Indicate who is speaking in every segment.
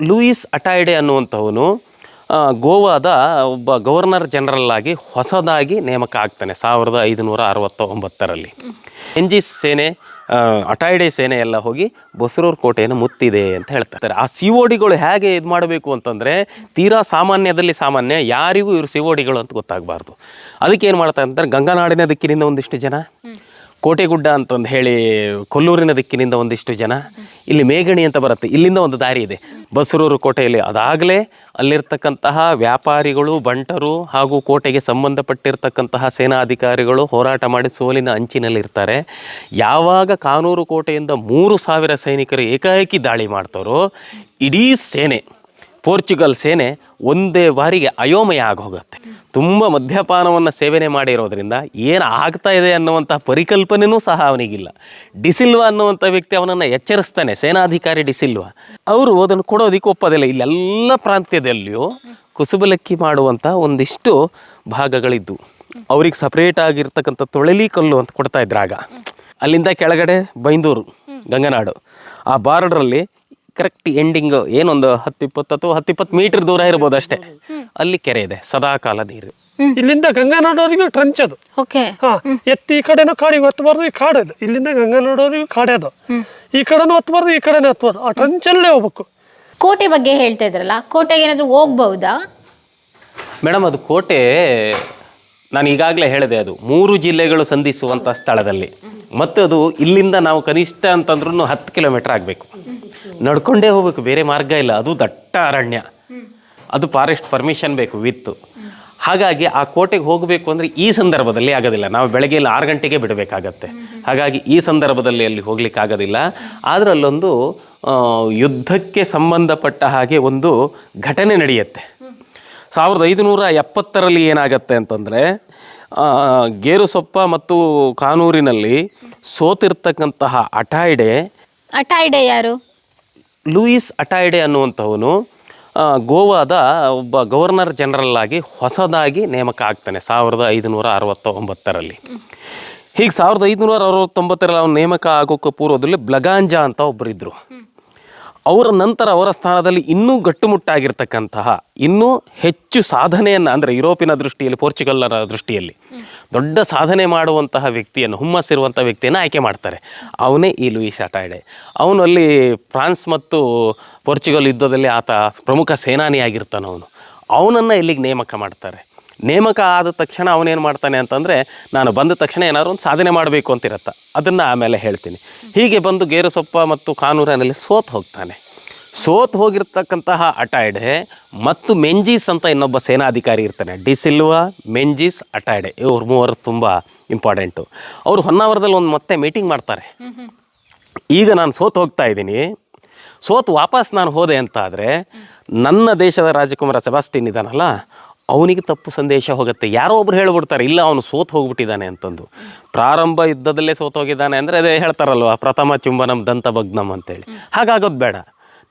Speaker 1: Louis ಅಟಾಯ್ಡೆ ಅನ್ನುವಂಥವನು ಗೋವಾದ ಒಬ್ಬ governor general ಆಗಿ ಹೊಸದಾಗಿ ನೇಮಕ ಆಗ್ತಾನೆ ಸಾವಿರದ ಐದುನೂರ ಅರವತ್ತ ಒಂಬತ್ತರಲ್ಲಿ ಜಿ ಸೇನೆ ಅಟಾಯ್ಡೆ ಸೇನೆ ಎಲ್ಲ ಹೋಗಿ ಬಸರೂರು ಕೋಟೆಯನ್ನು ಮುತ್ತಿದೆ ಅಂತ ಹೇಳ್ತಾರೆ. ಆ ಸಿವೋಡಿಗಳು ಹೇಗೆ ಇದು ಮಾಡಬೇಕು ಅಂತಂದರೆ, ತೀರಾ ಸಾಮಾನ್ಯದಲ್ಲಿ ಸಾಮಾನ್ಯ ಯಾರಿಗೂ ಇವರು ಸಿವೋಡಿಗಳು ಅಂತ ಗೊತ್ತಾಗಬಾರ್ದು. ಅದಕ್ಕೆ ಏನು ಮಾಡ್ತಾರೆ ಅಂತಾರೆ ಗಂಗಾನಾಡಿನ ದಿಕ್ಕಿನಿಂದ ಒಂದಿಷ್ಟು ಜನ ಕೋಟೆಗುಡ್ಡ ಅಂತಂದು ಹೇಳಿ ಕೊಲ್ಲೂರಿನ ದಿಕ್ಕಿನಿಂದ ಒಂದಿಷ್ಟು ಜನ. ಇಲ್ಲಿ ಮೇಗಣಿ ಅಂತ ಬರುತ್ತೆ. ಇಲ್ಲಿಂದ ಒಂದು ದಾರಿ ಇದೆ. ಬಸರೂರು ಕೋಟೆಯಲ್ಲಿ. ಅದಾಗಲೇ ಅಲ್ಲಿರ್ತಕ್ಕಂತಹ ವ್ಯಾಪಾರಿಗಳು, ಬಂಟರು ಹಾಗೂ ಕೋಟೆಗೆ ಸಂಬಂಧಪಟ್ಟಿರ್ತಕ್ಕಂತಹ ಸೇನಾಧಿಕಾರಿಗಳು ಹೋರಾಟ ಮಾಡಿ ಸೋಲಿನ ಅಂಚಿನಲ್ಲಿರ್ತಾರೆ. ಯಾವಾಗ ಕಾನೂರು ಕೋಟೆಯಿಂದ ಮೂರು ಸಾವಿರ ಸೈನಿಕರು ಏಕಾಏಕಿ ದಾಳಿ ಮಾಡ್ತಾರೋ, ಇಡೀ ಸೇನೆ, ಪೋರ್ಚುಗಲ್ ಸೇನೆ ಒಂದೇ ಬಾರಿಗೆ ಅಯೋಮಯ ಆಗೋಗುತ್ತೆ. ತುಂಬ ಮದ್ಯಪಾನವನ್ನು ಸೇವನೆ ಮಾಡಿರೋದ್ರಿಂದ ಏನು ಆಗ್ತಾ ಇದೆ ಅನ್ನುವಂಥ ಪರಿಕಲ್ಪನೆಯೂ ಸಹ ಅವನಿಗಿಲ್ಲ. ಡಿಸಿಲ್ವಾ ಅನ್ನುವಂಥ ವ್ಯಕ್ತಿ ಅವನನ್ನು ಎಚ್ಚರಿಸ್ತಾನೆ, ಸೇನಾಧಿಕಾರಿ ಡಿಸಿಲ್ವ ಅವರು ಅದನ್ನು ಕೊಡೋದಕ್ಕೆ ಒಪ್ಪೋದಿಲ್ಲ. ಇಲ್ಲೆಲ್ಲ ಪ್ರಾಂತ್ಯದಲ್ಲಿಯೂ ಕುಸುಬಲಕ್ಕಿ ಮಾಡುವಂಥ ಒಂದಿಷ್ಟು ಭಾಗಗಳಿದ್ದು. ಅವ್ರಿಗೆ ಸಪ್ರೇಟ್ ಆಗಿರ್ತಕ್ಕಂಥ ತೊಳಲಿ ಕಲ್ಲು ಅಂತ ಕೊಡ್ತಾ ಇದ್ರಾಗ ಅಲ್ಲಿಂದ ಕೆಳಗಡೆ ಬೈಂದೂರು, ಗಂಗನಾಡು. ಆ ಬಾರ್ಡ್ರಲ್ಲಿ ಕರೆಕ್ಟ್ ಎಂಡಿಂಗ್ ಏನೊಂದು ಹತ್ತಿಪ್ಪತ್ತು ಅಥವಾ ಹತ್ತಿಪ್ಪತ್ತು ಮೀಟರ್ ದೂರ ಇರಬಹುದು ಅಷ್ಟೇ. ಅಲ್ಲಿ ಕೆರೆ ಇದೆ ಸದಾಕಾಲ ನೀರು.
Speaker 2: ಇಲ್ಲಿಂದ ಗಂಗಾನಾಡೋರಿಗೂ ಟ್ರಂಚ್ ಅದು. ಹಾ ಎತ್ತಿ ಈ ಕಡೆನೂ ಕಾಡಿಗೆ ಒತ್ತಬಾರ್ದು ಈ ಕಾಡು ಇದು. ಇಲ್ಲಿಂದ ಗಂಗಾನಾಡೋರಿಗೂ ಕಾಡೇ ಅದು. ಈ ಕಡೆನೂ ಒತ್ತಬಾರ್ದು ಈ ಕಡೆನೂ ಒತ್ತಬಾರ್ದು ಆ ಟ್ರಂಚಲ್ಲೇ ಹೋಗ್ಬೇಕು.
Speaker 3: ಕೋಟೆ ಬಗ್ಗೆ ಹೇಳ್ತಾ ಇದ್ರಲ್ಲ ಕೋಟೆಗೆ ಏನಾದ್ರು ಹೋಗ್ಬಹುದಾ?
Speaker 1: ಮೇಡಮ್ ಅದು ಕೋಟೆ ನಾನು ಈಗಾಗಲೇ ಹೇಳಿದೆ ಅದು. ಮೂರು ಜಿಲ್ಲೆಗಳು ಸಂಧಿಸುವಂಥ ಸ್ಥಳದಲ್ಲಿ. ಮತ್ತು ಅದು ಇಲ್ಲಿಂದ ನಾವು ಕನಿಷ್ಠ ಅಂತಂದ್ರೂ ಹತ್ತು ಕಿಲೋಮೀಟರ್ ಆಗಬೇಕು. ನಡ್ಕೊಂಡೇ ಹೋಗ್ಬೇಕು, ಬೇರೆ ಮಾರ್ಗ ಇಲ್ಲ. ಅದು ದಟ್ಟ ಅರಣ್ಯ. ಅದು ಫಾರೆಸ್ಟ್ ಪರ್ಮಿಷನ್ ಬೇಕು ವಿತ್ ಹಾಗಾಗಿ ಆ ಕೋಟೆಗೆ ಹೋಗಬೇಕು ಅಂದರೆ ಈ ಸಂದರ್ಭದಲ್ಲಿ ಆಗೋದಿಲ್ಲ. ನಾವು ಬೆಳಗ್ಗೆ ಆರು ಗಂಟೆಗೆ ಬಿಡಬೇಕಾಗತ್ತೆ. ಹಾಗಾಗಿ ಈ ಸಂದರ್ಭದಲ್ಲಿ ಅಲ್ಲಿ ಹೋಗ್ಲಿಕ್ಕೆ ಆಗೋದಿಲ್ಲ. ಆದರೆ ಯುದ್ಧಕ್ಕೆ ಸಂಬಂಧಪಟ್ಟ ಹಾಗೆ ಒಂದು ಘಟನೆ ನಡೆಯುತ್ತೆ. ಸಾವಿರದ ಐದುನೂರ ಎಪ್ಪತ್ತರಲ್ಲಿ ಏನಾಗತ್ತೆ ಅಂತಂದರೆ ಗೇರುಸೊಪ್ಪ ಮತ್ತು ಕಾನೂರಿನಲ್ಲಿ ಸೋತಿರ್ತಕ್ಕಂತಹ ಅಟಾಯ್ಡೆ
Speaker 3: ಅಟಾಯ್ಡೆ ಯಾರು?
Speaker 1: ಲೂಯಿಸ್ ಅಟಾಯ್ಡೆ ಅನ್ನುವಂಥವನು ಗೋವಾದ ಒಬ್ಬ ಗವರ್ನರ್ ಜನರಲ್ ಆಗಿ ಹೊಸದಾಗಿ ನೇಮಕ ಆಗ್ತಾನೆ ಸಾವಿರದ ಐದುನೂರ ಅರವತ್ತ ಒಂಬತ್ತರಲ್ಲಿ ಹೀಗೆ ಸಾವಿರದ ಐದುನೂರ ಅರವತ್ತೊಂಬತ್ತರಲ್ಲಿ ಅವನು ನೇಮಕ ಆಗೋಕ್ಕೆ ಪೂರ್ವದಲ್ಲಿ ಬ್ಲಗಾಂಜಾ ಅಂತ ಒಬ್ಬರಿದ್ದರು ಅವರ ನಂತರ ಅವರ ಸ್ಥಾನದಲ್ಲಿ ಇನ್ನೂ ಗಟ್ಟುಮುಟ್ಟಾಗಿರ್ತಕ್ಕಂತಹ, ಇನ್ನೂ ಹೆಚ್ಚು ಸಾಧನೆಯನ್ನು ಅಂದರೆ ಯುರೋಪಿನ ದೃಷ್ಟಿಯಲ್ಲಿ ಪೋರ್ಚುಗಲ್ನ ದೃಷ್ಟಿಯಲ್ಲಿ ದೊಡ್ಡ ಸಾಧನೆ ಮಾಡುವಂತಹ ವ್ಯಕ್ತಿಯನ್ನು ಹುಮ್ಮಸ್ಸಿರುವಂಥ ವ್ಯಕ್ತಿಯನ್ನು ಆಯ್ಕೆ ಮಾಡ್ತಾರೆ. ಅವನೇ ಈ ಲೂಯಿಸ್ ಅಟಾಯ್ಡೆ ಅವನಲ್ಲಿ ಫ್ರಾನ್ಸ್ ಮತ್ತು ಪೋರ್ಚುಗಲ್ ಯುದ್ಧದಲ್ಲಿ ಆತ ಪ್ರಮುಖ ಸೇನಾನಿಯಾಗಿರ್ತಾನೆ ಅವನು ಅವನನ್ನು ಇಲ್ಲಿಗೆ ನೇಮಕ ಮಾಡ್ತಾರೆ. ನೇಮಕ ಆದ ತಕ್ಷಣ ಅವನೇನು ಮಾಡ್ತಾನೆ ಅಂತಂದರೆ, ನಾನು ಬಂದ ತಕ್ಷಣ ಏನಾದ್ರು ಒಂದು ಸಾಧನೆ ಮಾಡಬೇಕು ಅಂತಿರತ್ತ. ಅದನ್ನು ಆಮೇಲೆ ಹೇಳ್ತೀನಿ. ಹೀಗೆ ಬಂದು ಗೇರುಸೊಪ್ಪ ಮತ್ತು ಕಾನೂರನಲ್ಲಿ ಸೋತು ಹೋಗ್ತಾನೆ. ಸೋತು ಹೋಗಿರ್ತಕ್ಕಂತಹ ಅಟಾಯ್ಡೆ ಮತ್ತು ಮೆಂಜೀಸ್ ಅಂತ ಇನ್ನೊಬ್ಬ ಸೇನಾಧಿಕಾರಿ ಇರ್ತಾನೆ. ಡಿಸಿಲ್ವಾ ಮೆಂಜೀಸ್, ಅಟಾಯ್ಡೆ. ಇವ್ರ ಮೂವರು ತುಂಬ ಇಂಪಾರ್ಟೆಂಟು. ಅವರು ಹೊನ್ನಾವರದಲ್ಲಿ ಒಂದು ಮತ್ತೆ ಮೀಟಿಂಗ್ ಮಾಡ್ತಾರೆ. ಈಗ ನಾನು ಸೋತು ಹೋಗ್ತಾ ಇದ್ದೀನಿ. ಸೋತು ವಾಪಸ್ ನಾನು ಹೋದೆ ಅಂತ ಆದರೆ ನನ್ನ ದೇಶದ ರಾಜಕುಮಾರ ಸೆಬಾಸ್ಟಿನ್ ಇದ್ದಾನಲ್ಲ ಅವನಿಗೆ ತಪ್ಪು ಸಂದೇಶ ಹೋಗುತ್ತೆ. ಯಾರೋ ಒಬ್ರು ಹೇಳ್ಬಿಡ್ತಾರೆ, ಇಲ್ಲ, ಅವನು ಸೋತು ಹೋಗ್ಬಿಟ್ಟಿದ್ದಾನೆ ಅಂತಂದು. ಪ್ರಾರಂಭ ಯುದ್ಧದಲ್ಲೇ ಸೋತು ಹೋಗಿದ್ದಾನೆ ಅಂದರೆ ಅದೇ ಹೇಳ್ತಾರಲ್ವ, ಪ್ರಥಮ ಚುಂಬನಂ ದಂತ ಭಗ್ನಂ ಅಂತೇಳಿ. ಹಾಗಾಗೋದು ಬೇಡ.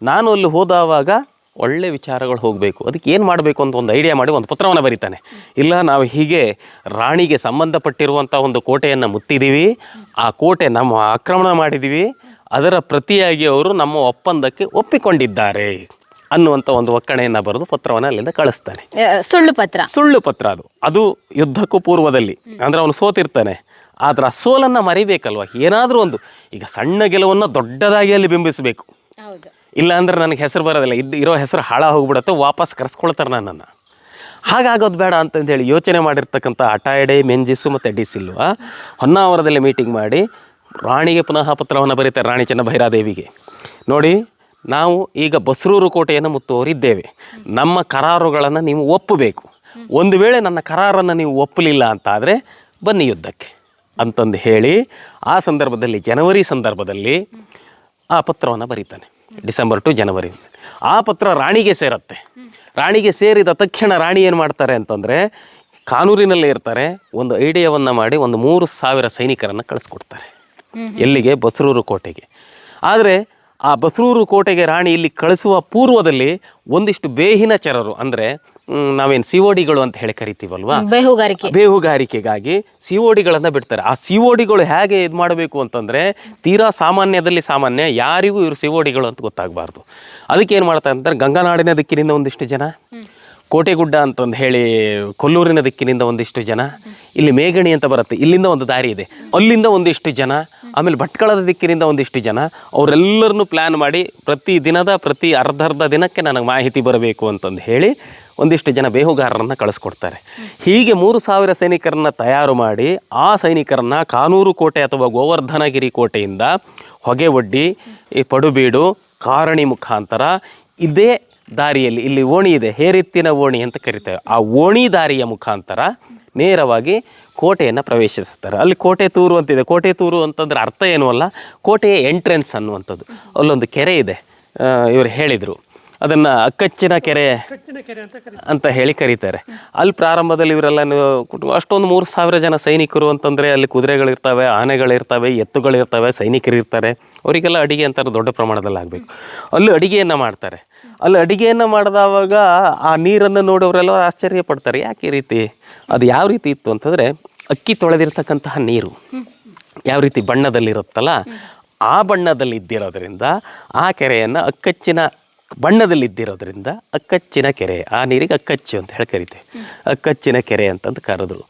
Speaker 1: ನಾನು ಅಲ್ಲಿ ಹೋದಾವಾಗ ಒಳ್ಳೆ ವಿಚಾರಗಳು ಹೋಗಬೇಕು. ಅದಕ್ಕೆ ಏನು ಮಾಡಬೇಕು ಅಂತ ಒಂದು ಐಡಿಯಾ ಮಾಡಿ ಒಂದು ಪತ್ರವನ್ನು ಬರೀತಾನೆ. ಇಲ್ಲ, ನಾವು ಹೀಗೆ ರಾಣಿಗೆ ಸಂಬಂಧಪಟ್ಟಿರುವಂಥ ಒಂದು ಕೋಟೆಯನ್ನು ಮುತ್ತಿದ್ದೀವಿ ಆ ಕೋಟೆ ನಮ್ಮ ಆಕ್ರಮಣ ಮಾಡಿದ್ದೀವಿ ಅದರ ಪ್ರತಿಯಾಗಿ ಅವರು ನಮ್ಮ ಒಪ್ಪಂದಕ್ಕೆ ಒಪ್ಪಿಕೊಂಡಿದ್ದಾರೆ. ಅನ್ನುವಂಥ ಒಂದು ಒಕ್ಕಣೆಯನ್ನು ಬರೆದು ಪತ್ರವನ್ನು ಅಲ್ಲಿಂದ ಕಳಿಸ್ತಾನೆ.
Speaker 3: ಸುಳ್ಳು ಪತ್ರ.
Speaker 1: ಸುಳ್ಳು ಪತ್ರ ಅದು. ಅದು ಯುದ್ಧಕ್ಕೂ ಪೂರ್ವದಲ್ಲಿ. ಅಂದ್ರೆ ಅವನು ಸೋತಿರ್ತಾನೆ. ಆದ್ರೆ ಆ ಸೋಲನ್ನು ಮರಿಬೇಕಲ್ವ? ಏನಾದರೂ ಒಂದು. ಈಗ ಸಣ್ಣ ಗೆಲುವನ್ನು ದೊಡ್ಡದಾಗಿ ಅಲ್ಲಿ ಬಿಂಬಿಸಬೇಕು. ಇಲ್ಲ ಅಂದ್ರೆ ನನಗೆ ಹೆಸರು ಬರೋದಿಲ್ಲ. ಇದ್ದು ಇರೋ ಹೆಸರು ಹಾಳ ಹೋಗ್ಬಿಡುತ್ತೆ ವಾಪಸ್ ಕರೆಸ್ಕೊಳ್ತಾರೆ ನನ್ನನ್ನು. ಹಾಗಾಗೋದು ಬೇಡ ಅಂತಂದೇಳಿ ಯೋಚನೆ ಮಾಡಿರ್ತಕ್ಕಂಥ ಅಟಾಯಡೆ ಮೆಂಜಿಸು ಮತ್ತು ಡಿಸಿಲ್ವ ಹೊನ್ನಾವರದಲ್ಲಿ ಮೀಟಿಂಗ್ ಮಾಡಿ ರಾಣಿಗೆ ಪುನಃ ಪತ್ರವನ್ನು ಬರೀತಾರೆ ರಾಣಿ ಚೆನ್ನಭೈರಾದೇವಿಗೆ ನೋಡಿ ನಾವು ಈಗ ಬಸರೂರು ಕೋಟೆಯನ್ನು ಮುತ್ತುವರಿದ್ದೇವೆ ನಮ್ಮ ಕರಾರುಗಳನ್ನು ನೀವು ಒಪ್ಪಬೇಕು. ಒಂದು ವೇಳೆ ನನ್ನ ಕರಾರನ್ನು ನೀವು ಒಪ್ಪಲಿಲ್ಲ ಅಂತಾದರೆ ಬನ್ನಿ ಯುದ್ಧಕ್ಕೆ ಅಂತಂದು ಹೇಳಿ ಆ ಸಂದರ್ಭದಲ್ಲಿ ಜನವರಿ ಸಂದರ್ಭದಲ್ಲಿ ಆ ಪತ್ರವನ್ನು ಬರೀತಾನೆ. ಡಿಸೆಂಬರ್ ಟು ಜನವರಿ. ಆ ಪತ್ರ ರಾಣಿಗೆ ಸೇರತ್ತೆ. ರಾಣಿಗೆ ಸೇರಿದ ತಕ್ಷಣ ರಾಣಿ ಏನು ಮಾಡ್ತಾರೆ ಅಂತಂದರೆ ಕಾನೂರಿನಲ್ಲೇ ಇರ್ತಾರೆ. ಒಂದು ಐಡಿಯಾವನ್ನು ಮಾಡಿ ಒಂದು ಮೂರು ಸಾವಿರ ಸೈನಿಕರನ್ನು ಕಳಿಸ್ಕೊಡ್ತಾರೆ. ಎಲ್ಲಿಗೆ? ಬಸರೂರು ಕೋಟೆಗೆ. ಆದರೆ ಆ ಬಸರೂರು ಕೋಟೆಗೆ ರಾಣಿ ಇಲ್ಲಿ ಕಳಿಸುವ ಪೂರ್ವದಲ್ಲಿ ಒಂದಿಷ್ಟು ಬೇಹಿನ ಚರರು ಅಂದರೆ ನಾವೇನು ಸಿಒಡಿಗಳು ಅಂತ ಹೇಳಿ ಕರಿತೀವಲ್ವಾ?
Speaker 3: ಬೇಹುಗಾರಿಕೆ.
Speaker 1: ಬೇಹುಗಾರಿಕೆಗಾಗಿ ಸಿಒಡಿಗಳನ್ನು ಬಿಡ್ತಾರೆ. ಆ ಸಿಒಡಿಗಳು ಹೇಗೆ ಇದು ಮಾಡಬೇಕು ಅಂತಂದರೆ ತೀರಾ ಸಾಮಾನ್ಯದಲ್ಲಿ ಸಾಮಾನ್ಯ ಯಾರಿಗೂ ಇವರು ಸಿಒಡಿಗಳು ಅಂತ ಗೊತ್ತಾಗಬಾರ್ದು. ಅದಕ್ಕೆ ಏನು ಮಾಡ್ತಾರೆ ಅಂತಂದ್ರೆ ಗಂಗಾನಾಡಿನ ದಿಕ್ಕಿನಿಂದ ಒಂದಿಷ್ಟು ಜನ ಕೋಟೆಗುಡ್ಡ ಅಂತಂದು ಹೇಳಿ ಕೊಲ್ಲೂರಿನ ದಿಕ್ಕಿನಿಂದ ಒಂದಿಷ್ಟು ಜನ, ಇಲ್ಲಿ ಮೇಗಣಿ ಅಂತ ಬರುತ್ತೆ. ಇಲ್ಲಿಂದ ಒಂದು ದಾರಿ ಇದೆ. ಅಲ್ಲಿಂದ ಒಂದಿಷ್ಟು ಜನ, ಆಮೇಲೆ ಭಟ್ಕಳದ ದಿಕ್ಕಿನಿಂದ ಒಂದಿಷ್ಟು ಜನ, ಅವರೆಲ್ಲರನ್ನು ಪ್ಲ್ಯಾನ್ ಮಾಡಿ ಪ್ರತಿ ದಿನದ ಪ್ರತಿ ಅರ್ಧ ಅರ್ಧ ದಿನಕ್ಕೆ ನನಗೆ ಮಾಹಿತಿ ಬರಬೇಕು ಅಂತಂದು ಹೇಳಿ ಒಂದಿಷ್ಟು ಜನ ಬೇಹುಗಾರರನ್ನು ಕಳಿಸ್ಕೊಡ್ತಾರೆ. ಹೀಗೆ ಮೂರು ಸಾವಿರ ಸೈನಿಕರನ್ನ ತಯಾರು ಮಾಡಿ ಆ ಸೈನಿಕರನ್ನ ಕಾನೂರು ಕೋಟೆ ಅಥವಾ ಗೋವರ್ಧನಗಿರಿ ಕೋಟೆಯಿಂದ ಹೊಗೆ ಒಡ್ಡಿ ಈ ಪಡುಬೀಡು, ಕಾರಣಿ ಮುಖಾಂತರ ಇದೇ ದಾರಿಯಲ್ಲಿ ಇಲ್ಲಿ ಓಣಿ ಇದೆ, ಹೇರಿತ್ತಿನ ಓಣಿ ಅಂತ ಕರಿತೇವೆ. ಆ ಓಣಿ ದಾರಿಯ ಮುಖಾಂತರ ನೇರವಾಗಿ ಕೋಟೆಯನ್ನು ಪ್ರವೇಶಿಸ್ತಾರೆ ಅಲ್ಲಿ ಕೋಟೆ ತೂರು ಅಂತಿದೆ. ಕೋಟೆ ತೂರು ಅಂತಂದ್ರೆ ಅರ್ಥ ಏನು ಅಲ್ಲ, ಕೋಟೆಯ ಎಂಟ್ರೆನ್ಸ್ ಅನ್ನುವಂಥದ್ದು. ಅಲ್ಲೊಂದು ಕೆರೆ ಇದೆ ಇವರು ಹೇಳಿದರು. ಅದನ್ನು ಅಕ್ಕಚ್ಚಿನ ಕೆರೆ
Speaker 2: ಅಂತ
Speaker 1: ಹೇಳಿ ಕರೀತಾರೆ. ಅಲ್ಲಿ ಪ್ರಾರಂಭದಲ್ಲಿ ಇವರೆಲ್ಲ ಕುಟುಂಬ, ಅಷ್ಟೊಂದು ಮೂರು ಸಾವಿರ ಜನ ಸೈನಿಕರು ಅಂತಂದರೆ ಅಲ್ಲಿ ಕುದುರೆಗಳಿರ್ತವೆ ಆನೆಗಳಿರ್ತವೆ ಎತ್ತುಗಳಿರ್ತವೆ ಸೈನಿಕರು ಇರ್ತಾರೆ. ಅವರಿಗೆಲ್ಲ ಅಡಿಗೆ ಅಂತಾರೆ, ದೊಡ್ಡ ಪ್ರಮಾಣದಲ್ಲಿ ಆಗಬೇಕು. ಅಲ್ಲಿ ಅಡಿಗೆಯನ್ನು ಮಾಡ್ತಾರೆ. ಅಲ್ಲಿ ಅಡಿಗೆಯನ್ನು ಮಾಡಿದವಾಗ ಆ ನೀರನ್ನು ನೋಡೋರೆಲ್ಲ ಆಶ್ಚರ್ಯ ಪಡ್ತಾರೆ ಯಾಕೆ ಈ ರೀತಿ? ಅದು ಯಾವ ರೀತಿ ಇತ್ತು ಅಂತಂದರೆ ಅಕ್ಕಿ ತೊಳೆದಿರ್ತಕ್ಕಂತಹ ನೀರು. ಯಾವ ರೀತಿ ಬಣ್ಣದಲ್ಲಿರುತ್ತಲ್ಲ? ಆ ಬಣ್ಣದಲ್ಲಿ ಇದ್ದಿರೋದ್ರಿಂದ ಆ ಕೆರೆಯನ್ನು ಅಕ್ಕಚ್ಚಿನ ಬಣ್ಣದಲ್ಲಿ ಇದ್ದಿರೋದ್ರಿಂದ ಅಕ್ಕಚ್ಚಿನ ಕೆರೆ, ಆ ನೀರಿಗೆ ಅಕ್ಕಚ್ಚು ಅಂತ ಹೇಳಿ ಕರಿತೆ. ಅಕ್ಕಚ್ಚಿನ ಕೆರೆ ಅಂತಂದು ಕರೆದ್ರು.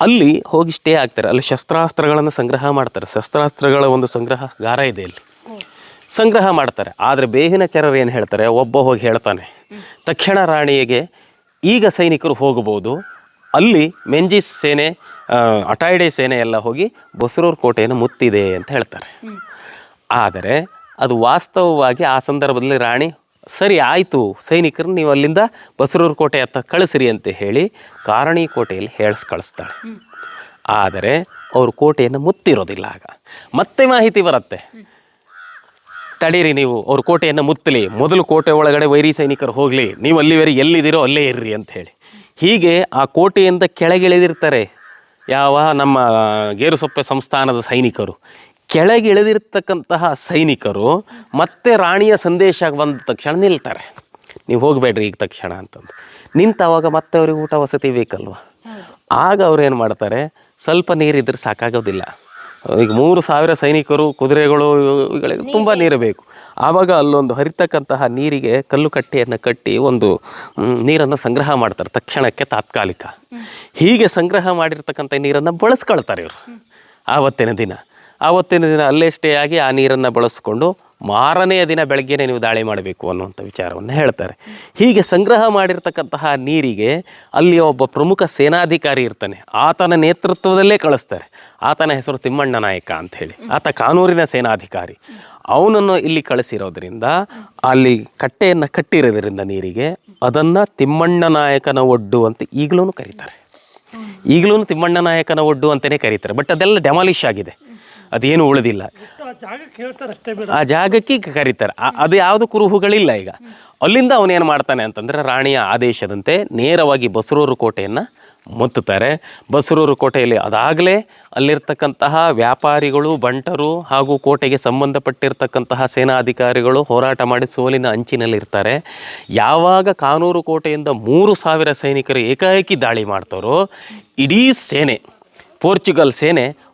Speaker 1: ಅಲ್ಲಿ ಹೋಗಿ ಸ್ಟೇ ಆಗ್ತಾರೆ. ಅಲ್ಲಿ ಶಸ್ತ್ರಾಸ್ತ್ರಗಳನ್ನು ಸಂಗ್ರಹ ಮಾಡ್ತಾರೆ. ಶಸ್ತ್ರಾಸ್ತ್ರಗಳ ಒಂದು ಸಂಗ್ರಹಗಾರ ಇದೆ ಇಲ್ಲಿ ಸಂಗ್ರಹ ಮಾಡ್ತಾರೆ. ಆದರೆ ಬೇಹಿನ ಚರರು ಏನು ಹೇಳ್ತಾರೆ? ಒಬ್ಬ ಹೋಗಿ ಹೇಳ್ತಾನೆ. ತಕ್ಷಣ ರಾಣಿಗೆ ಈಗ ಸೈನಿಕರು ಹೋಗಬಹುದು. ಅಲ್ಲಿ ಮೆಂಜಿಸ್ ಸೇನೆ ಅಟಾಯ್ಡೆ ಸೇನೆ ಎಲ್ಲ ಹೋಗಿ ಬಸರೂರು ಕೋಟೆಯನ್ನು ಮುತ್ತಿದೆ ಅಂತ ಹೇಳ್ತಾರೆ. ಆದರೆ ಅದು ವಾಸ್ತವವಾಗಿ ಆ ಸಂದರ್ಭದಲ್ಲಿ ರಾಣಿ ಸರಿ ಆಯಿತು ಸೈನಿಕರು ನೀವು ಅಲ್ಲಿಂದ ಬಸರೂರು ಕೋಟೆ ಹತ್ತ ಕಳಿಸ್ರಿ ಅಂತ ಹೇಳಿ ಕಾರಣಿ ಕೋಟೆಯಲ್ಲಿ ಹೇಳಿಸ್ ಕಳಿಸ್ತಾಳೆ. ಆದರೆ ಅವರು ಕೋಟೆಯನ್ನು ಮುತ್ತಿರೋದಿಲ್ಲ ಆಗ. ಮತ್ತೆ ಮಾಹಿತಿ ಬರುತ್ತೆ. ತಡೀರಿ ನೀವು. ಅವ್ರ ಕೋಟೆಯನ್ನು ಮುತ್ತಲಿ. ಮೊದಲು ಕೋಟೆ ಒಳಗಡೆ ವೈರಿ ಸೈನಿಕರು ಹೋಗಲಿ. ನೀವು ಅಲ್ಲಿವರೆಗೆ ಎಲ್ಲಿದ್ದೀರೋ ಅಲ್ಲೇ ಇರ್ರಿ ಅಂತ ಹೇಳಿ. ಹೀಗೆ ಆ ಕೋಟೆಯಿಂದ ಕೆಳಗಿಳಿದಿರ್ತಾರೆ ಯಾವ ನಮ್ಮ ಗೇರುಸೊಪ್ಪೆ ಸಂಸ್ಥಾನದ ಸೈನಿಕರು. ಕೆಳಗಿಳಿದಿರ್ತಕ್ಕಂತಹ ಸೈನಿಕರು ಮತ್ತೆ ರಾಣಿಯ ಸಂದೇಶ ಬಂದ ತಕ್ಷಣ ನಿಲ್ತಾರೆ. ನೀವು ಹೋಗಬೇಡ್ರಿ ಈಗ ತಕ್ಷಣ ಅಂತಂದು. ನಿಂತಾವಾಗ ಮತ್ತೆ ಅವ್ರಿಗೆ ಊಟ ವಸತಿ ಬೇಕಲ್ವ? ಆಗ ಅವ್ರು ಏನು ಮಾಡ್ತಾರೆ? ಸ್ವಲ್ಪ ನೀರಿದ್ರೆ ಸಾಕಾಗೋದಿಲ್ಲ. ಈಗ ಮೂರು ಸಾವಿರ ಸೈನಿಕರು ಕುದುರೆಗಳು ಇವುಗಳಿಗೆ ತುಂಬ ನೀರು ಬೇಕು ಆವಾಗ ಅಲ್ಲೊಂದು ಹರಿತಕ್ಕಂತಹ ನೀರಿಗೆ ಕಲ್ಲು ಕಟ್ಟೆಯನ್ನು ಕಟ್ಟಿ ಒಂದು ನೀರನ್ನು ಸಂಗ್ರಹ ಮಾಡ್ತಾರೆ ತಕ್ಷಣಕ್ಕೆ ತಾತ್ಕಾಲಿಕ. ಹೀಗೆ ಸಂಗ್ರಹ ಮಾಡಿರ್ತಕ್ಕಂಥ ನೀರನ್ನು ಬಳಸ್ಕೊಳ್ತಾರೆ ಇವರು. ಆವತ್ತಿನ ದಿನ. ಆವತ್ತಿನ ದಿನ ಅಲ್ಲೇ ಸ್ಟೇ ಆಗಿ ಆ ನೀರನ್ನು ಬಳಸ್ಕೊಂಡು ಮಾರನೆಯ ದಿನ ಬೆಳಗ್ಗೆನೇ ನೀವು ದಾಳಿ ಮಾಡಬೇಕು ಅನ್ನುವಂಥ ವಿಚಾರವನ್ನು ಹೇಳ್ತಾರೆ. ಹೀಗೆ ಸಂಗ್ರಹ ಮಾಡಿರ್ತಕ್ಕಂತಹ ನೀರಿಗೆ ಅಲ್ಲಿ ಒಬ್ಬ ಪ್ರಮುಖ ಸೇನಾಧಿಕಾರಿ ಇರ್ತಾನೆ. ಆತನ ನೇತೃತ್ವದಲ್ಲೇ ಕಳಿಸ್ತಾರೆ. ಆತನ ಹೆಸರು ತಿಮ್ಮಣ್ಣ ನಾಯಕ ಅಂತ ಹೇಳಿ. ಆತ ಕಾನೂರಿನ ಸೇನಾಧಿಕಾರಿ. ಅವನನ್ನು ಇಲ್ಲಿ ಕಳಿಸಿರೋದ್ರಿಂದ ಅಲ್ಲಿ ಕಟ್ಟೆಯನ್ನು ಕಟ್ಟಿರೋದ್ರಿಂದ ನೀರಿಗೆ ಅದನ್ನು ತಿಮ್ಮಣ್ಣ ನಾಯಕನ ಒಡ್ಡು ಅಂತ ಈಗಲೂ ಕರೀತಾರೆ. ಈಗಲೂ ತಿಮ್ಮಣ್ಣ ನಾಯಕನ ಒಡ್ಡು ಅಂತಲೇ ಕರೀತಾರೆ. ಬಟ್ ಅದೆಲ್ಲ ಡೆಮಾಲಿಷ್ ಆಗಿದೆ. ಅದೇನು ಉಳಿದಿಲ್ಲ.
Speaker 2: ಆ ಜಾಗಕ್ಕೆ
Speaker 1: ಕರೀತಾರೆ. ಆ- ಅದು ಯಾವುದು ಕುರುಹುಗಳಿಲ್ಲ ಈಗ. ಅಲ್ಲಿಂದ ಅವನೇನು ಮಾಡ್ತಾನೆ ಅಂತಂದ್ರೆ ರಾಣಿಯ ಆದೇಶದಂತೆ ನೇರವಾಗಿ ಬಸರೂರು ಕೋಟೆಯನ್ನು ಮುತ್ತುತ್ತಾರೆ. ಬಸರೂರು ಕೋಟೆಯಲ್ಲಿ ಅದಾಗಲೇ ಅಲ್ಲಿರ್ತಕ್ಕಂತಹ ವ್ಯಾಪಾರಿಗಳು, ಬಂಟರು ಹಾಗೂ ಕೋಟೆಗೆ ಸಂಬಂಧಪಟ್ಟಿರ್ತಕ್ಕಂತಹ ಸೇನಾಧಿಕಾರಿಗಳು ಹೋರಾಟ ಮಾಡಿ ಸೋಲಿನ ಅಂಚಿನಲ್ಲಿರ್ತಾರೆ. ಯಾವಾಗ ಕಾನೂರು ಕೋಟೆಯಿಂದ ಮೂರು ಸಾವಿರ ಸೈನಿಕರು ಏಕಾಏಕಿ ದಾಳಿ ಮಾಡ್ತಾರೋ, ಇಡೀ ಸೇನೆ, ಪೋರ್ಚುಗಲ್ ಸೇನೆ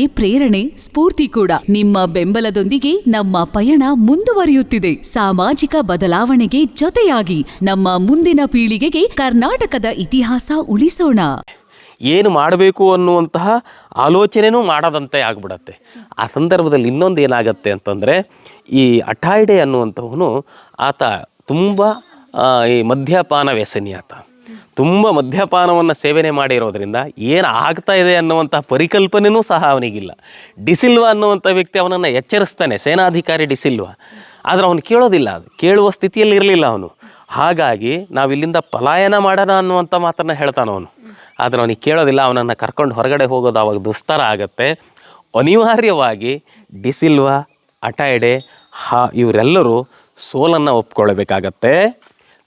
Speaker 4: ಪ್ರೇರಣೆ, ಸ್ಫೂರ್ತಿ ಕೂಡ. ನಿಮ್ಮ ಬೆಂಬಲದೊಂದಿಗೆ ನಮ್ಮ ಪಯಣ ಮುಂದುವರಿಯುತ್ತಿದೆ. ಸಾಮಾಜಿಕ ಬದಲಾವಣೆಗೆ ಜೊತೆಯಾಗಿ ನಮ್ಮ ಮುಂದಿನ ಪೀಳಿಗೆಗೆ ಕರ್ನಾಟಕದ ಇತಿಹಾಸ ಉಳಿಸೋಣ.
Speaker 1: ಏನು ಮಾಡಬೇಕು ಅನ್ನುವಂತಹ ಆಲೋಚನೆನೂ ಮಾಡದಂತೆ ಆಗ್ಬಿಡತ್ತೆ. ಆ ಸಂದರ್ಭದಲ್ಲಿ ಇನ್ನೊಂದು ಏನಾಗತ್ತೆ ಅಂತಂದರೆ, ಈ ಅಠಾಯ್ಡೆ ಅನ್ನುವಂಥವನು ಆತ ತುಂಬ ಈ ಮದ್ಯಪಾನ ವ್ಯಸನಿ ಆತ. ತುಂಬ ಮದ್ಯಪಾನವನ್ನು ಸೇವನೆ ಮಾಡಿರೋದ್ರಿಂದ ಏನು ಆಗ್ತಾ ಇದೆ ಅನ್ನುವಂಥ ಪರಿಕಲ್ಪನೆಯೂ ಸಹ ಅವನಿಗಿಲ್ಲ. ಡಿಸಿಲ್ವಾ ಅನ್ನುವಂಥ ವ್ಯಕ್ತಿ ಅವನನ್ನು ಎಚ್ಚರಿಸ್ತಾನೆ, ಸೇನಾಧಿಕಾರಿ ಡಿಸಿಲ್ವಾ ಆದರೆ ಅವನು ಕೇಳೋದಿಲ್ಲ ಅದು, ಕೇಳುವ ಸ್ಥಿತಿಯಲ್ಲಿ ಇರಲಿಲ್ಲ ಅವನು. ಹಾಗಾಗಿ ನಾವು ಇಲ್ಲಿಂದ ಪಲಾಯನ ಮಾಡೋಣ ಅನ್ನುವಂಥ ಮಾತನ್ನು ಹೇಳ್ತಾನೆ ಅವನು. ಆದರೆ ಅವನಿಗೆ ಕೇಳೋದಿಲ್ಲ, ಅವನನ್ನು ಕರ್ಕೊಂಡು ಹೊರಗಡೆ ಹೋಗೋದು ಅವಾಗ ದುಸ್ತರ ಆಗುತ್ತೆ. ಅನಿವಾರ್ಯವಾಗಿ ಡಿಸಿಲ್ವಾ ಅಟಾಯ್ಡೆ ಹಾ, ಇವರೆಲ್ಲರೂ ಸೋಲನ್ನು ಒಪ್ಕೊಳ್ಬೇಕಾಗತ್ತೆ.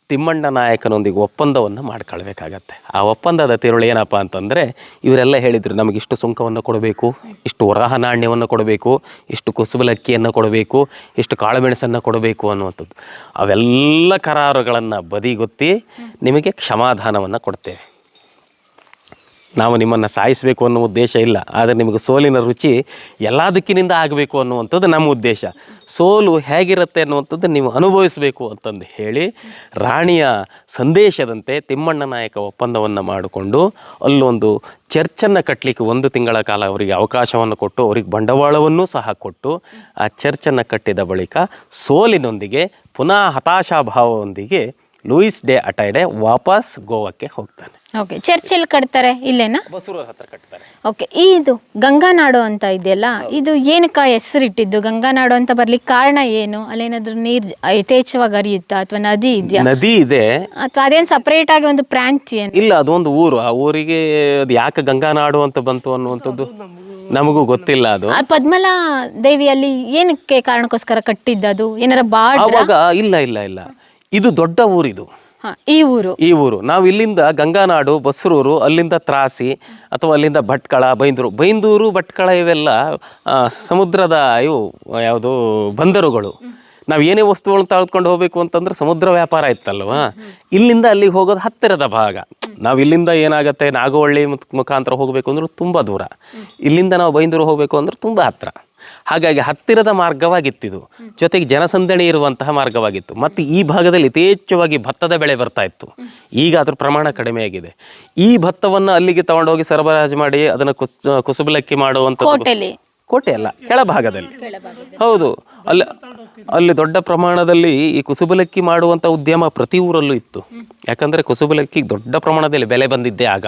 Speaker 1: ತಿಮ್ಮಣ್ಣ ನಾಯಕನೊಂದಿಗೆ ಒಪ್ಪಂದವನ್ನು ಮಾಡ್ಕೊಳ್ಬೇಕಾಗತ್ತೆ. ಆ ಒಪ್ಪಂದದ ತಿರುಳು ಏನಪ್ಪ ಅಂತಂದರೆ, ಇವರೆಲ್ಲ ಹೇಳಿದರು ನಮಗೆ ಇಷ್ಟು ಸುಂಕವನ್ನು ಕೊಡಬೇಕು, ಇಷ್ಟು ವರಾಹ ನಾಣ್ಯವನ್ನು ಕೊಡಬೇಕು, ಇಷ್ಟು ಕುಸುಬಲಕ್ಕಿಯನ್ನು ಕೊಡಬೇಕು, ಇಷ್ಟು ಕಾಳುಮೆಣಸನ್ನು ಕೊಡಬೇಕು ಅನ್ನುವಂಥದ್ದು. ಅವೆಲ್ಲ ಕರಾರುಗಳನ್ನು ಬದಿಗೊತ್ತಿ ನಿಮಗೆ ಕ್ಷಮಾಧಾನವನ್ನು ಕೊಡ್ತೇವೆ. ನಾವು ನಿಮ್ಮನ್ನು ಸಾಯಿಸಬೇಕು ಅನ್ನೋ ಉದ್ದೇಶ ಇಲ್ಲ, ಆದರೆ ನಿಮಗೆ ಸೋಲಿನ ರುಚಿ ಎಲ್ಲ ದಿಕ್ಕಿನಿಂದ ಆಗಬೇಕು ಅನ್ನುವಂಥದ್ದು ನಮ್ಮ ಉದ್ದೇಶ. ಸೋಲು ಹೇಗಿರುತ್ತೆ ಅನ್ನುವಂಥದ್ದು ನೀವು ಅನುಭವಿಸಬೇಕು ಅಂತಂದು ಹೇಳಿ ರಾಣಿಯ ಸಂದೇಶದಂತೆ ತಿಮ್ಮಣ್ಣ ನಾಯಕ ಒಪ್ಪಂದವನ್ನು ಮಾಡಿಕೊಂಡು ಅಲ್ಲೊಂದು ಚರ್ಚನ್ನು ಕಟ್ಟಲಿಕ್ಕೆ ಒಂದು ತಿಂಗಳ ಕಾಲ ಅವರಿಗೆ ಅವಕಾಶವನ್ನು ಕೊಟ್ಟು, ಅವರಿಗೆ ಬಂಡವಾಳವನ್ನೂ ಸಹ ಕೊಟ್ಟು ಆ ಚರ್ಚನ್ನು ಕಟ್ಟಿದ ಬಳಿಕ ಸೋಲಿನೊಂದಿಗೆ ಪುನಃ ಹತಾಶಾಭಾವದೊಂದಿಗೆ ಲೂಯಿಸ್ ಡೇ ಅಟೈಡೆ ವಾಪಸ್ ಗೋವಾಕ್ಕೆ ಹೋಗ್ತಾನೆ.
Speaker 3: ಓಕೆ ಚರ್ಚ್ ಎಲ್ಲಿ ಕಟ್ತಾರೆ ಇಲ್ಲೇನಾ?
Speaker 1: ಬಸೂರ ಹತ್ರ ಕಟ್ತಾರೆ.
Speaker 3: ಓಕೆ ಇದು ಗಂಗಾನಾಡು ಅಂತ ಇದೆಯಲ್ಲ ಇದು ಏನಕ್ಕ ಹೆಸರಿಟ್ಟಿದ್ದು? ಗಂಗಾನಾಡು ಅಂತ ಬರ್ಲಿಕ್ಕೆ ಕಾರಣ ಏನು? ಅಲ್ಲೇನಾದ್ರೂ ನೀರ್ ಯಥೇಚ್ಛವಾಗಿ ಹರಿಯುತ್ತಾ ಅಥವಾ ನದಿ ಇದೆಯಾ?
Speaker 1: ನದಿ ಇದೆ.
Speaker 3: ಅಥವಾ ಅದೇನು ಸಪರೇಟ್ ಆಗಿ ಒಂದು ಪ್ರಾಂತ್ಯ ಏನು?
Speaker 1: ಇಲ್ಲ ಅದೊಂದು ಊರು. ಆ ಊರಿಗೆ ಅದು ಯಾಕೆ ಗಂಗಾನಾಡು ಅಂತ ಬಂತು ಅನ್ನುವಂಥದ್ದು ನಮಗೂ ಗೊತ್ತಿಲ್ಲ ಅದು.
Speaker 3: ಆ ಪದ್ಮಲಾ ದೇವಿಯಲ್ಲಿ ಏನಕ್ಕೆ ಕಾರಣಕ್ಕೋಸ್ಕರ ಕಟ್ಟಿದ್ದದು ಏನಾರ
Speaker 1: ಬಾಳ ಇಲ್ಲ ಇಲ್ಲ ಇಲ್ಲ. ಇದು ದೊಡ್ಡ ಊರಿದು.
Speaker 3: ಈ ಊರು.
Speaker 1: ಈ ಊರು. ನಾವು ಇಲ್ಲಿಂದ ಗಂಗಾನಾಡು, ಬಸರೂರು, ಅಲ್ಲಿಂದ ತ್ರಾಸಿ, ಅಥವಾ ಅಲ್ಲಿಂದ ಭಟ್ಕಳ, ಬೈಂದೂರು. ಬೈಂದೂರು, ಭಟ್ಕಳ ಇವೆಲ್ಲ ಸಮುದ್ರದ ಇವು, ಯಾವುದು, ಬಂದರುಗಳು. ನಾವು ಏನೇ ವಸ್ತುಗಳನ್ನ ತೆಗೆದುಕೊಂಡು ಹೋಗಬೇಕು ಅಂತಂದ್ರೆ ಸಮುದ್ರ ವ್ಯಾಪಾರ ಇತ್ತಲ್ವಾ? ಇಲ್ಲಿಂದ ಅಲ್ಲಿಗೆ ಹೋಗೋದು ಹತ್ತಿರದ ಭಾಗ. ನಾವು ಇಲ್ಲಿಂದ ಏನಾಗುತ್ತೆ, ನಾಗವಳ್ಳಿ ಮುಖಾಂತರ ಹೋಗಬೇಕು ಅಂದ್ರೆ ತುಂಬ ದೂರ. ಇಲ್ಲಿಂದ ನಾವು ಬೈಂದೂರು ಹೋಗಬೇಕು ಅಂದ್ರೆ ತುಂಬ ಹತ್ತಿರ ಹಾಗಾಗಿ ಹತ್ತಿರದ ಮಾರ್ಗವಾಗಿತ್ತಿದು. ಜೊತೆಗೆ ಜನಸಂದಣಿ ಇರುವಂತಹ ಮಾರ್ಗವಾಗಿತ್ತು. ಮತ್ತು ಈ ಭಾಗದಲ್ಲಿ ಯಥೇಚ್ಛವಾಗಿ ಭತ್ತದ ಬೆಳೆ ಬರ್ತಾ ಇತ್ತು. ಈಗ ಅದ್ರ ಪ್ರಮಾಣ ಕಡಿಮೆ ಆಗಿದೆ. ಈ ಭತ್ತವನ್ನು ಅಲ್ಲಿಗೆ ತಗೊಂಡೋಗಿ ಸರಬರಾಜು ಮಾಡಿ ಅದನ್ನು ಕುಸ್ ಕುಸುಬಲಕ್ಕಿ
Speaker 3: ಮಾಡುವಂಥ
Speaker 1: ಕೋಟೆ ಅಲ್ಲ ಕೆಳಭಾಗದಲ್ಲಿ. ಹೌದು. ಅಲ್ಲಿ ಅಲ್ಲಿ ದೊಡ್ಡ ಪ್ರಮಾಣದಲ್ಲಿ ಈ ಕುಸುಬಲಕ್ಕಿ ಮಾಡುವಂಥ ಉದ್ಯಮ ಪ್ರತಿ ಊರಲ್ಲೂ ಇತ್ತು. ಯಾಕಂದರೆ ಕುಸುಬಲಕ್ಕಿ ದೊಡ್ಡ ಪ್ರಮಾಣದಲ್ಲಿ ಬೆಲೆ ಬಂದಿದ್ದೇ ಆಗ.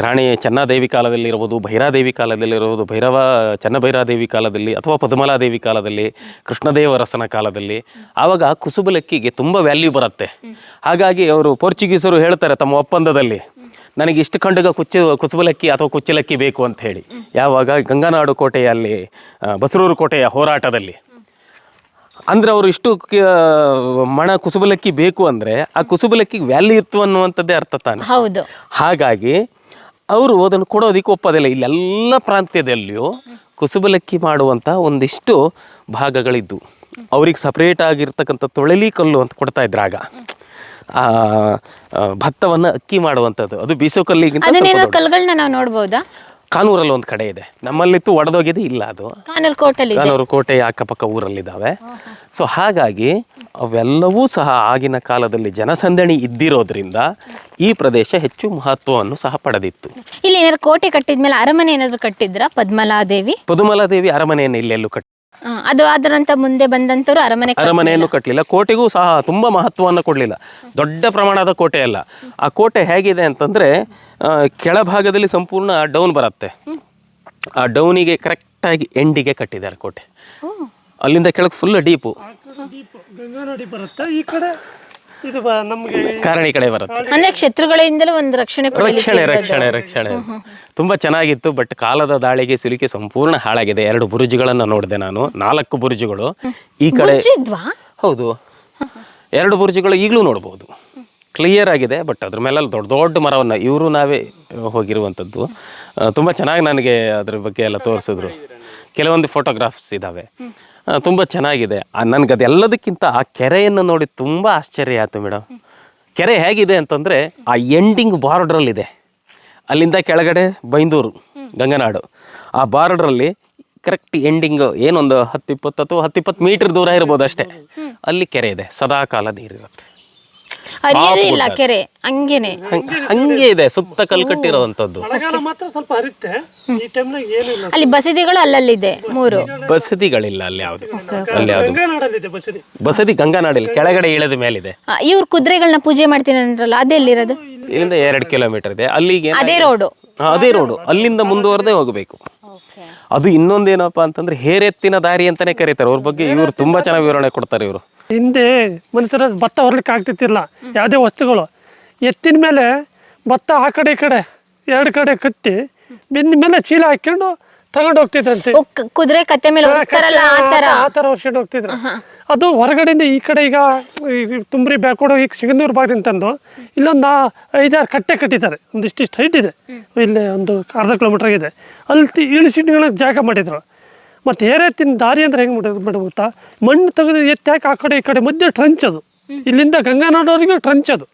Speaker 1: ರಾಣಿ ಚೆನ್ನಾದೇವಿ ಕಾಲದಲ್ಲಿ ಇರ್ಬೋದು ಭೈರಾದೇವಿ ಕಾಲದಲ್ಲಿ ಇರ್ಬೋದು ಭೈರವ ಚೆನ್ನಭೈರಾದೇವಿ ಕಾಲದಲ್ಲಿ ಅಥವಾ ಪದ್ಮಲಾದೇವಿ ಕಾಲದಲ್ಲಿ ಕೃಷ್ಣದೇವರಸನ ಕಾಲದಲ್ಲಿ. ಆವಾಗ ಕುಸುಬಲಕ್ಕಿಗೆ ತುಂಬ ವ್ಯಾಲ್ಯೂ ಬರುತ್ತೆ. ಹಾಗಾಗಿ ಅವರು ಪೋರ್ಚುಗೀಸರು ಹೇಳ್ತಾರೆ ತಮ್ಮ ಒಪ್ಪಂದದಲ್ಲಿ ನನಗೆ ಇಷ್ಟು ಖಂಡಗ ಕುಚ್ಚು ಕುಸುಬಲಕ್ಕಿ ಅಥವಾ ಕುಚ್ಚಲಕ್ಕಿ ಬೇಕು ಅಂತ ಹೇಳಿ. ಯಾವಾಗ ಗಂಗನಾಡು ಕೋಟೆಯಲ್ಲಿ ಬಸರೂರು ಕೋಟೆಯ ಹೋರಾಟದಲ್ಲಿ. ಅಂದ್ರೆ ಅವರು ಇಷ್ಟು ಕ- ಮಣ ಕುಸುಬಲಕ್ಕಿ ಬೇಕು ಅಂದರೆ ಆ ಕುಸುಬಲಕ್ಕಿಗೆ ವ್ಯಾಲ್ಯೂ ಇತ್ತು ಅನ್ನುವಂಥದ್ದೇ ಅರ್ಥ ತಾನೆ.
Speaker 3: ಹೌದು.
Speaker 1: ಹಾಗಾಗಿ ಅವರು ಅದನ್ನು ಕೊಡೋದಕ್ಕೆ ಒಪ್ಪೋದಿಲ್ಲ. ಇಲ್ಲೆಲ್ಲ ಪ್ರಾಂತ್ಯದಲ್ಲಿಯೂ ಕುಸುಬಲಕ್ಕಿ ಮಾಡುವಂಥ ಒಂದಿಷ್ಟು ಭಾಗಗಳಿದ್ದು. ಅವ್ರಿಗೆ ಸಪ್ರೇಟ್ ಆಗಿರ್ತಕ್ಕಂಥ ತೊಳಲಿ ಕಲ್ಲು ಅಂತ ಕೊಡ್ತಾ ಇದ್ರು ಆಗ. ಆ ಭತ್ತವನ್ನು ಅಕ್ಕಿ ಮಾಡುವಂಥದ್ದು. ಅದು ಬೀಸೋ ಕಲ್ಲಿಗಿಂತ
Speaker 3: ನಾವು ನೋಡ್ಬೋದಾ?
Speaker 1: ಕಾನೂರಲ್ಲಿ ಒಂದು ಕಡೆ ಇದೆ. ನಮ್ಮಲ್ಲಿತ್ತು ಒಡೆದೋಗಿದೆ ಇಲ್ಲ ಅದು.
Speaker 3: ಇದೆ.
Speaker 1: ಕಾನೂರು ಕೋಟೆ ಅಕ್ಕಪಕ್ಕ ಊರಲ್ಲಿದ್ದಾವೆ. ಸೊ ಹಾಗಾಗಿ ಅವೆಲ್ಲವೂ ಸಹ ಆಗಿನ ಕಾಲದಲ್ಲಿ ಜನಸಂದಣಿ ಇದ್ದಿರೋದ್ರಿಂದ ಈ ಪ್ರದೇಶ ಹೆಚ್ಚು ಮಹತ್ವವನ್ನು ಸಹ ಪಡೆದಿತ್ತು.
Speaker 3: ಇಲ್ಲಿ ಏನಾದ್ರು ಕೋಟೆ ಕಟ್ಟಿದ್ಮೇಲೆ ಅರಮನೆ ಏನಾದ್ರು ಕಟ್ಟಿದ್ರ? ಪದ್ಮಲಾದೇವಿ?
Speaker 1: ಪದುಮಲಾದೇವಿ ಅರಮನೆಯನ್ನು ಇಲ್ಲೆಲ್ಲೂ ಕಟ್ಟಿ
Speaker 3: ಆ, ಅದು ನಂತರ ಮುಂದೆ ಬಂದಂತವ್ರು ಅರಮನೆ
Speaker 1: ಅರಮನೆಯನ್ನು ಕಟ್ಟಲಿಲ್ಲ ಕೋಟೆಗೂ ಸಹ ತುಂಬಾ ಮಹತ್ವವನ್ನು ಕೊಡಲಿಲ್ಲ. ದೊಡ್ಡ ಪ್ರಮಾಣದ ಕೋಟೆ ಅಲ್ಲ. ಆ ಕೋಟೆ ಹೇಗಿದೆ ಅಂತಂದ್ರೆ ಕೆಳಭಾಗದಲ್ಲಿ ಸಂಪೂರ್ಣ ಡೌನ್ ಬರುತ್ತೆ. ಆ ಡೌನಿಗೆ ಕರೆಕ್ಟಾಗಿ ಎಂಡಿಗೆ ಕಟ್ಟಿದ್ದಾರೆ ಕೋಟೆ. ಅಲ್ಲಿಂದ ಕೆಳಗೆ ಫುಲ್ ಡೀಪು
Speaker 2: ಗಂಗಾ ನದಿ ಬರುತ್ತೆ ಈ ಕಡೆ? ಇದು ಬ- ನಮ್ಗೆ
Speaker 1: ಕಾರಣಿ ಕಡೆ ಬರುತ್ತೆ.
Speaker 3: ಅಂದ್ರೆ ಶತ್ರುಗಳಿಂದಲೂ ಒಂದು ರಕ್ಷಣೆ
Speaker 1: ರಕ್ಷಣೆ ರಕ್ಷಣೆ ರಕ್ಷಣೆ ತುಂಬಾ ಚೆನ್ನಾಗಿತ್ತು ಬಟ್ ಕಾಲದ ದಾಳಿಗೆ ಸಿಲುಕಿ ಸಂಪೂರ್ಣ ಹಾಳಾಗಿದೆ. ಎರಡು ಬುರುಜುಗಳನ್ನ ನೋಡಿದೆ ನಾನು. ನಾಲ್ಕು ಬುರುಜುಗಳು. ಈ ಕಡೆ ಹೌದು. ಎರಡು ಬುರುಜುಗಳು ಈಗಲೂ ನೋಡ್ಬೋದು. ಕ್ಲಿಯರ್ ಆಗಿದೆ ಬಟ್ ಅದ್ರ ಮೇಲೆ ದೊಡ್ಡ ದೊಡ್ಡ ಮರವನ್ನು ಇವರು ನಾವೇ ಹೋಗಿರುವಂಥದ್ದು ತುಂಬಾ ತುಂಬ ಚೆನ್ನಾಗಿ ನನಗೆ ಅದ್ರ ಬಗ್ಗೆ ಎಲ್ಲ ತೋರಿಸಿದ್ರು. ಕೆಲವೊಂದು ಫೋಟೋಗ್ರಾಫ್ಸ್ ಇದ್ದಾವೆ ಆ, ತುಂಬ ಚೆನ್ನಾಗಿದೆ. ನನಗೆ ಅದೆಲ್ಲದಕ್ಕಿಂತ ಆ ಕೆರೆಯನ್ನು ನೋಡಿ ತುಂಬ ಆಶ್ಚರ್ಯ ಆಯಿತು ಮೇಡಮ್ ಕೆರೆ ಹೇಗಿದೆ ಅಂತಂದರೆ ಆ ಎಂಡಿಂಗ್ ಬಾರ್ಡ್ರಲ್ಲಿದೆ. ಅಲ್ಲಿಂದ ಕೆಳಗಡೆ ಬೈಂದೂರು, ಗಂಗನಾಡು. ಆ ಬಾರ್ಡ್ರಲ್ಲಿ ಕರೆಕ್ಟ್ ಎಂಡಿಂಗ್ ಏನೊಂದು ಹತ್ತಿಪ್ಪತ್ತು ಅಥವಾ ಹತ್ತಿಪ್ಪತ್ತು ಮೀಟರ್ ದೂರ ಇರ್ಬೋದು ಅಷ್ಟೇ. ಅಲ್ಲಿ ಕೆರೆ ಇದೆ, ಸದಾಕಾಲ ನೀರಿರುತ್ತೆ.
Speaker 3: ಹರಿಯೋದೇ ಇಲ್ಲ ಕೆರೆ. ಹಂಗೇನೆ.
Speaker 1: ಹಂಗ್- ಹಂಗೆ ಇದೆ ಸುತ್ತ ಕಲ್ ಕಟ್ಟಿರೋವಂಥದ್ದು
Speaker 2: ಮಳೆಗಾಲ ಮಾತ್ರ ಸ್ವಲ್ಪ ಹರಿತ್ತೆ ಈ ಟೈಮ್ನಾಗ ಏನಿಲ್ಲ
Speaker 3: ಅಲ್ಲಿ ಬಸದಿಗಳು ಅಲ್ಲಲ್ಲಿದೆ ಮೂರು.
Speaker 1: ಬಸದಿಗಳಿಲ್ಲ ಅಲ್ಲಿ ಯಾವ್ದು? ಅಲ್ಲಿ ಯಾವುದು
Speaker 2: ಬಸದಿ.
Speaker 1: ಬಸದಿ ಗಂಗಾನಾಡಿಲ್ಲ ಕೆಳಗಡೆ ಇಳಿದ ಮೇಲಿದೆ.
Speaker 3: ಇವ್ರು ಕುದುರೆಗಳನ್ನ ಪೂಜೆ ಮಾಡ್ತೀನಿ ಅಂದ್ರಲ್ಲ ಅದೆಲ್ಲಿರೋದು
Speaker 1: ಇಲ್ಲಿಂದ ಎರಡು ಕಿಲೋಮೀಟರ್ ಇದೆ. ಅಲ್ಲಿಗೆ?
Speaker 3: ಅದೇ ರೋಡು.
Speaker 1: ಅದೇ ರೋಡು. ಅಲ್ಲಿಂದ ಮುಂದುವರೆದೇ ಹೋಗಬೇಕು. ಅದು ಇನ್ನೊಂದೇನಪ್ಪ ಅಂತಂದ್ರೆ ಹೇರೆತ್ತಿನ ದಾರಿ ಅಂತಾನೆ ಕರೀತಾರೆ. ಅವ್ರ ಬಗ್ಗೆ ಇವರು ತುಂಬಾ ಚೆನ್ನಾಗಿ ವಿವರಣೆ ಕೊಡ್ತಾರೆ ಇವರು.
Speaker 2: ಹಿಂದೆ ಮನುಷ್ಯರ ಭತ್ತ ಹೊರಲಿಕ್ಕೆ ಆಗ್ತಿತ್ತಿಲ್ಲ ಯಾವುದೇ ವಸ್ತುಗಳು. ಎತ್ತಿನ ಮೇಲೆ ಭತ್ತ ಆ ಕಡೆ ಈ ಕಡೆ ಎರಡು ಕಡೆ ಕಟ್ಟಿ ಬಿಂದ ಮೇಲೆ ಚೀಲ ಹಾಕ್ಕೊಂಡು ತಗೊಂಡು ಹೋಗ್ತಿದ್ರಂತೆ.
Speaker 3: ಕುದುರೆ ಕತ್ತೆ ಮೇಲೆ ಓಡಿಸ್ತಾರಲ್ಲ ಆ ತರ
Speaker 2: ಆ ತರ ವರ್ಷಕೊಂಡು ಹೋಗ್ತಿದ್ರು. ಅದು ಹೊರಗಡೆಯಿಂದ ಈ ಕಡೆ ಈಗ ತುಂಬ್ರಿ ಬ್ಯಾಕೋಡ್ ಈಗ ಸಿಗಂದೂರು ಭಾಗದಿಂದ ತಂದು ಇಲ್ಲೊಂದು ನಾ ಐದಾರು ಕಟ್ಟೆ ಕಟ್ಟಿದ್ದಾರೆ. ಒಂದಿಷ್ಟಿಷ್ಟು ಹೈಟ್ ಇದೆ. ಇಲ್ಲಿ ಒಂದು ಅರ್ಧ ಕಿಲೋಮೀಟರ್ ಇದೆ ಅಲ್ಲಿ ಇಳಿಸಿಟ್ಕೊಳ್ಳೋಕೆ ಜಾಗ ಮಾಡಿದ್ರು. ಏರೇ ತಿನ್ ದಾರಿ ಅಂದ್ರೆ ಹೆಂಗ್ ಮಾಡೋದು ಮೇಡಮ್ ಗೊತ್ತಾ? ಮಣ್ಣು ತೆಗೆದು ಎತ್ತಿ ಹಾಕಿ ಆ ಕಡೆ ಈ ಕಡೆ ಮಧ್ಯೆ ಟ್ರಂಚ್ ಅದು. ಇಲ್ಲಿಂದ ಗಂಗಾನಾಡೋರಿಗೂ ಟ್ರಂಚ್ ಅದು.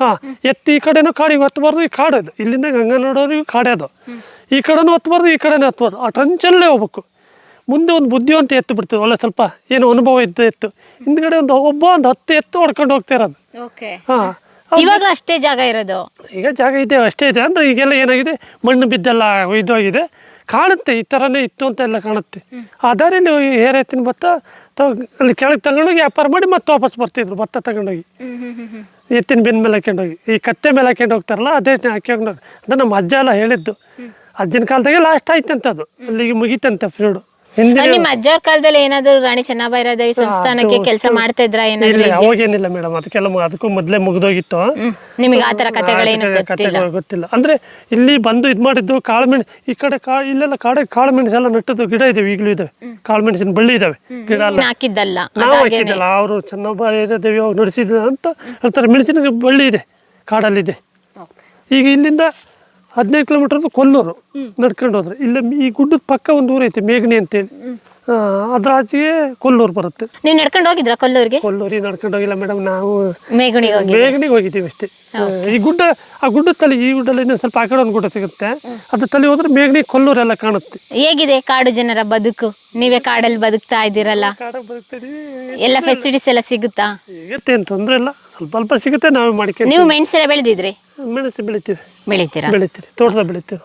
Speaker 2: ಹಾ ಎತ್ತಿ ಈ ಕಡೆನೂ ಕಾಡಿಗೆ ಒತ್ತಬಾರ್ದು ಈ ಕಾಡು ಇಲ್ಲಿಂದ ಗಂಗಾನಾಡೋರಿಗೂ ಕಾಡೇ ಅದು. ಈ ಕಡೆನೂ ಹತ್ಬಾರ್ದು ಈ ಕಡೆನೂ ಹತ್ಬಾರ್ದು. ಆ ಟ್ರಂಚಲ್ಲೇ ಹೋಗ್ಬೇಕು. ಮುಂದೆ ಒಂದು ಬುದ್ಧಿವಂತ ಎತ್ತು ಬಿಡ್ತದೆ. ಒಳ್ಳೆ ಸ್ವಲ್ಪ ಏನು ಅನುಭವ ಇದ್ದ ಎತ್ತು. ಹಿಂದ್ಗಡೆ ಒಂದು ಒಬ್ಬ ಒಂದು ಹತ್ತು ಎತ್ತು ಹೊಡ್ಕೊಂಡು ಹೋಗ್ತಾ ಇರೋದು. ಹಾಂ.
Speaker 3: ಇವಾಗ್ಲೂ ಅಷ್ಟೇ ಜಾಗ ಇರೋದು?
Speaker 2: ಈಗ ಜಾಗ ಇದೆ ಅಷ್ಟೇ ಇದೆ. ಅಂದ್ರೆ ಈಗೆಲ್ಲ ಏನಾಗಿದೆ? ಮಣ್ಣು ಬಿದ್ದೆಲ್ಲ ಇದಾಗಿದೆ. ಕಾಣುತ್ತೆ ಈ ಥರನೇ ಇತ್ತು ಅಂತ ಎಲ್ಲ ಕಾಣುತ್ತೆ. ಆ ದಾರಿಯಲ್ಲಿ ಏರ್ ಎತ್ತಿನ ಭತ್ತ ಅಲ್ಲಿ ಕೆಳಗೆ ತಗೊಂಡೋಗಿ ವ್ಯಾಪಾರ ಮಾಡಿ ಮತ್ತೆ ವಾಪಸ್ ಬರ್ತಿದ್ರು ಭತ್ತ ತಗೊಂಡೋಗಿ. ಎತ್ತಿನ ಬೆನ್ನ ಮೇಲೆ ಹಾಕೊಂಡೋಗಿ. ಈ ಕತ್ತೆ ಮೇಲೆ ಹಾಕೊಂಡು ಹೋಗ್ತಾರಲ್ಲ ಅದೇ ಹಾಕೊಂಡೋಗಿ. ಅದು ನಮ್ಮ ಅಜ್ಜ ಎಲ್ಲ ಹೇಳಿದ್ದು. ಅಜ್ಜನ ಕಾಲದಾಗೆ ಲಾಸ್ಟ್ ಆಯ್ತಂತ ಅದು ಅಲ್ಲಿಗೆ ಮುಗಿತಂತ ಫ್ರೀಡು ಹಿಂದಿನ
Speaker 3: ನಿಮ್ಮ ಅಜ್ಜವ್ರ ಕಾಲದಲ್ಲಿ ಏನಾದ್ರು ರಾಣಿ ಚೆನ್ನಬೈರಾದೇವಿ ಸಂಸ್ಥಾನಕ್ಕೆ ಕೆಲಸ ಮಾಡ್ತಾ ಇದ್ರ ಏನಾದ್ರು
Speaker 2: ಅವಾಗೇನಿಲ್ಲ ಮೇಡಮ್ ಅದಕ್ಕೆಲ್ಲ ಅದಕ್ಕೂ ಮೊದಲೇ ಮುಗಿದೋಗಿತ್ತು.
Speaker 3: ನಿಮಗೆ ಆತರ ಕಥೆಗಳೇನು ಗೊತ್ತಿಲ್ಲ?
Speaker 2: ಕಥೆಗಳು ಗೊತ್ತಿಲ್ಲ. ಅಂದ್ರೆ ಇಲ್ಲಿ ಬಂದು ಇದು ಮಾಡಿದ್ದು ಕಾಳುಮೆಣ್ ಈ ಕಡೆ ಕಾ ಇಲ್ಲೆಲ್ಲ ಕಾಡ ಕಾಳುಮೆಣಸು ಎಲ್ಲ ನೆಟ್ಟದ್ದು ಗಿಡ ಇದಾವೆ ಈಗಲೂ ಇದಾವೆ. ಕಾಳುಮೆಣಸಿನ ಬಳ್ಳಿ ಇದಾವೆ. ಗಿಡ ಎಲ್ಲ.
Speaker 3: ಹಾಕಿದ್ದಲ್ಲ.
Speaker 2: ನಾವು ಹಾಕಿದ್ದಲ್ಲ. ಅವರು ಅವ್ರು ನಡೆಸಿದ ಅಂತ ಹೇಳ್ತಾರೆ. ಮೆಣಸಿನ ಬಳ್ಳಿ ಇದೆ ಕಾಡಲ್ಲಿದೆ. ಈಗ ಇಲ್ಲಿಂದ ಹದಿನೈದು ಕಿಲೋಮೀಟರ್ ಕೊಲ್ಲೂರು ನಡ್ಕೊಂಡು ಹೋದ್ರೆ. ಇಲ್ಲ ಈ ಗುಡ್ಡದ ಪಕ್ಕ ಒಂದು ಊರೈತೆ ಮೇಘನಿ ಅಂತೇಳಿ. ಆ, ಅದ್ರ ಆಚೆಗೆ ಕೊಲ್ಲೂರು ಬರುತ್ತೆ.
Speaker 3: ನೀವು ನಡ್ಕೊಂಡು ಹೋಗಿದ್ರ ಕೊಲ್ಲೂರಿಗೆ?
Speaker 2: ಕೊಲ್ಲೂರಿಗೆ ನಡ್ಕೊಂಡು ಹೋಗಿಲ್ಲ ಮೇಡಮ್ ನಾವು
Speaker 3: ಮೇಗುಣಿಗೆ ಹೋಗಿ
Speaker 2: ಹೋಗಿದ್ದೀವಿ ಅಷ್ಟೇ. ಈ ಗುಡ್ಡ ಆ ಗುಡ್ಡದ ತಲೆ ಈ ಗುಡ್ಡಲ್ಲಿ ಇನ್ನೊಂದು ಸ್ವಲ್ಪ ಆಕಡೆ ಕಡೆ ಒಂದು ಗುಡ್ಡ ಸಿಗುತ್ತೆ. ಅದ್ರ ತಲೆ ಹೋದ್ರೆ ಮೇಘನಿ ಕೊಲ್ಲೂರೆಲ್ಲ ಕಾಣುತ್ತೆ.
Speaker 3: ಹೇಗಿದೆ ಕಾಡು ಜನರ ಬದುಕು? ನೀವೇ ಕಾಡಲ್ಲಿ ಬದುಕ್ತಾ ಇದ್ದೀರಲ್ಲ? ಎಲ್ಲ ಫೆಸಿಲಿಟೀಸ್ ಎಲ್ಲ ಸಿಗುತ್ತಾ?
Speaker 2: ಸಿಗುತ್ತೆ ತೊಂದ್ರೆ ತೊಂದರೆ ಇಲ್ಲ. ಸ್ವಲ್ಪ ಸ್ವಲ್ಪ ಸಿಗುತ್ತೆ ನಾವೇ ಮಾಡ್ಕೊಂಡು
Speaker 3: ನೀವು ಮೆಣಸೆಲ್ಲ ಬೆಳೆದಿದ್ರಿ?
Speaker 2: ಮೆಣಸು ಬೆಳಿತೀವಿ.
Speaker 3: ಬೆಳಿತೀರಾ?
Speaker 2: ಬೆಳಿತೀವಿ ತೋಟದ ಬೆಳಿತೀವಿ.